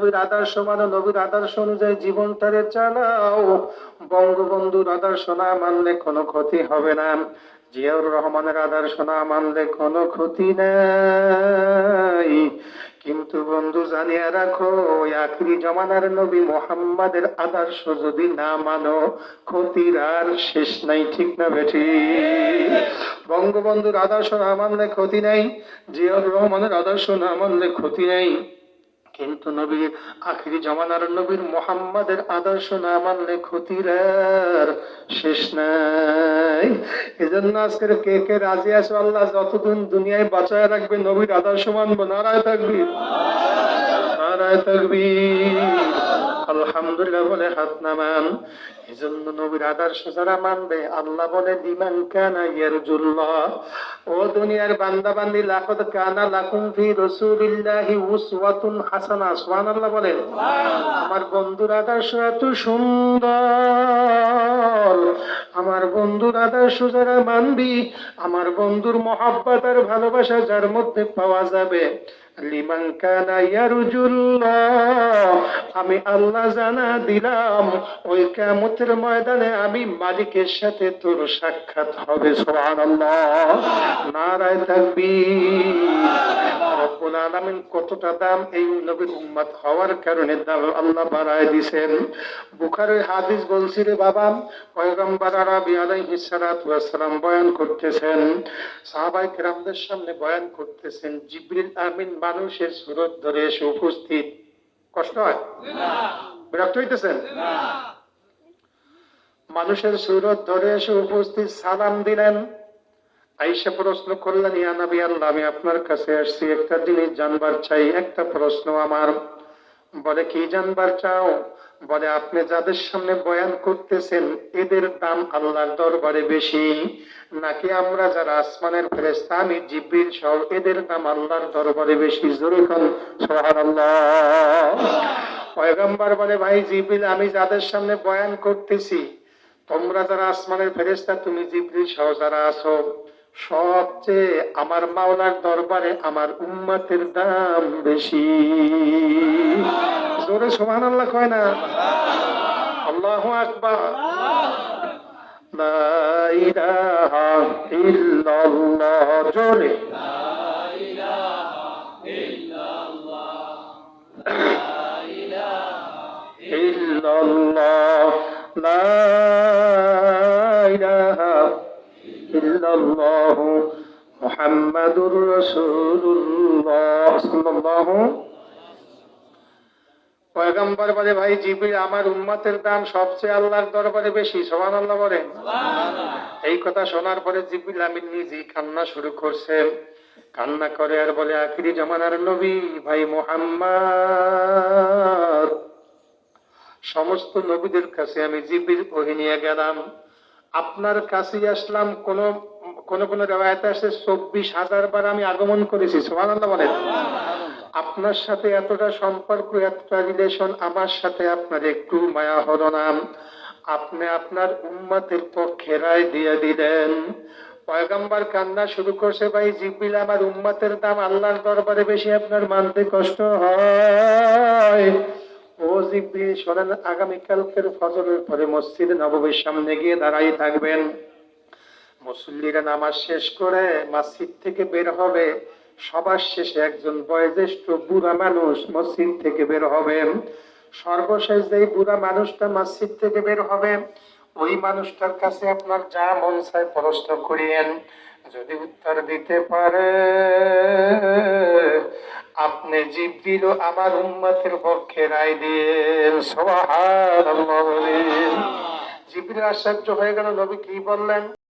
নবীর আদর্শ মানে নবীর আদর্শ অনুযায়ী জীবনটারে চালাও। বঙ্গবন্ধুর আদর্শ না মানলে কোনো ক্ষতি হবে না। জিয়াউর রহমানের আদর্শ না মানলে কোনো ক্ষতি নাই। কিন্তু বন্ধু, জানিয়ে রাখো, আখরি জমানার নবী মোহাম্মদের আদর্শ যদি না মানো, ক্ষতির আর শেষ নাই, ঠিক না বেঠি? বঙ্গবন্ধুর আদর্শ না মানলে ক্ষতি নাই, জিয়াউর রহমানের আদর্শ না মানলে ক্ষতি নাই। কিন্তু নবীর আখিরি জমানার নবীর মোহাম্মদের আদর্শ না মানলে ক্ষতির শেষ নাই। এজন্য আজকের কে কে রাজি আছো আল্লাহ যতদিন দুনিয়ায় বাঁচায় রাখবে, নবীর আদর্শ মানবো, নারায় থাকবি নারায় থাকবি। আলহামদুলিল্লাহ বলে হাত নামান। এজন্য নবীর আদর্শ যারা মানবে, আল্লাহ বলে দিমান কানা ইয়ারজুল্লাহ। ও দুনিয়ার বান্দা বান্দি লাকদ কানা লাকুম ফি রাসূলিল্লাহি উসওয়াতুন হাসানা। সুবহানাল্লাহ আমার বন্ধুর আদর্শ এত সুন্দর। আমার বন্ধুর আদর্শ যারা মানবি, আমার বন্ধুর মহাব্বত আর ভালোবাসা যার মধ্যে পাওয়া যাবে। লিমান কানা ইয়ারজুল্লাহ, আমি আল্লাহ জানা দিলাম, ওই কিয়ামতের ময়দানে আমি মালিকের সাথে তোর সাক্ষাৎ হবে, সুবহানাল্লাহ। নারায় থাকবি আলামিন কতটা দাম এই নবীর উম্মত হওয়ার কারণে দাম আল্লাহ বাড়ায় দিছেন। বুখারের হাদিস বলছি, রে বাবা, পয়গম্বর আরবি আলাইহিস সালাতু বয়ান করতেছেন। সাহাবায়ে কেরামদের সামনে বয়ান করতেছেন, জিবরিল আমিন মানুষের সুরত ধরে এসে উপস্থিত। কষ্ট হয়? বিরক্ত হইতেছেন? মানুষের সুরত ধরে এসে উপস্থিত সালাম দিলেন। আইসা প্রশ্ন করলেন, ইয়া নবী আল্লাহ, আমি আপনার কাছে আসছি, একটা জিনিস জানবার চাই, একটা প্রশ্ন আমার। বলে, কি জানবার চাও? বলে, আপনি যাদের সামনে বয়ান করতেছেন, এদের দাম আল্লাহর দরবারে বেশি। নাকি আমরা যারা আসমানের ফেরেস্তা আমি জিব্রিল সহ, এদের দাম আল্লাহর দরবারে বেশি? জোরে কন, সুবহানাল্লাহ। পয়গম্বর বলে, ভাই জিব্রিল, আমি যাদের সামনে বয়ান করতেছি, তোমরা যারা আসমানের ফেরেস্তা তুমি জিব্রিল সহ যারা আছো সবচেয়ে আমার মাওলার দরবারে আমার উম্মতের দাম বেশি। জোরে সোহান আল্লাহ কয় না। আল্লাহ ইল্লাল্লাহ। জোরে। ইল্লাল্লাহ। ইল্লাল্লাহু মুহাম্মাদুর রাসূলুল্লাহ। সাল্লাল্লাহু পয়গম্বর বলে ভাই জিবরিল আমার উম্মতের দাম সবচেয়ে আল্লাহর দরবারে বেশি। সুবহানাল্লাহ বলে এই কথা শোনার পরে জিবরিল আমিন নিজেই কান্না শুরু করছেন। কান্না করে আর বলে আখিরি জমানার নবী ভাই মোহাম্মদ। সমস্ত নবীদের কাছে আমি জিবির ওহি নিয়ে গেলাম। আপনার কাছে আসলাম, কোন কোন কোন রেওয়ায়তে আসে চব্বিশ হাজার বার আমি আগমন করেছি সোহানাল্লাহ বলেন। আপনার সাথে এতটা সম্পর্ক, এতটা রিলেশন আমার সাথে আপনার একটু মায়া হলো না। আপনি আপনার উম্মতের পক্ষে রায় দিয়ে দিলেন। পয়গাম্বার কান্না শুরু করছে, ভাই জিব্বিল আমার উম্মতের দাম আল্লাহর দরবারে বেশি আপনার মানতে কষ্ট হয়। ও জিব্রিল শোনেন আগামীকালকের ফজরের পরে মসজিদ নববীর সামনে গিয়ে দাঁড়াই থাকবেন। মুসল্লিরা নামাজ শেষ করে মসজিদ থেকে বের হবে। সবার শেষে একজন বয়োজ্যেষ্ঠ বুড়া মানুষ মসজিদ থেকে বের হবে। সর্বশেষ যেই বুড়া মানুষটা মসজিদ থেকে বের হবে, ওই মানুষটার কাছে আপনার যা মন চায় প্রশ্ন করিয়েন। যদি উত্তর দিতে পারে আপনি জিব্রিল আমার উম্মতের পক্ষে রায় দিয়েন। সোহান জিব্রিল আশ্চর্য হয়ে গেল। নবী কি বললেন?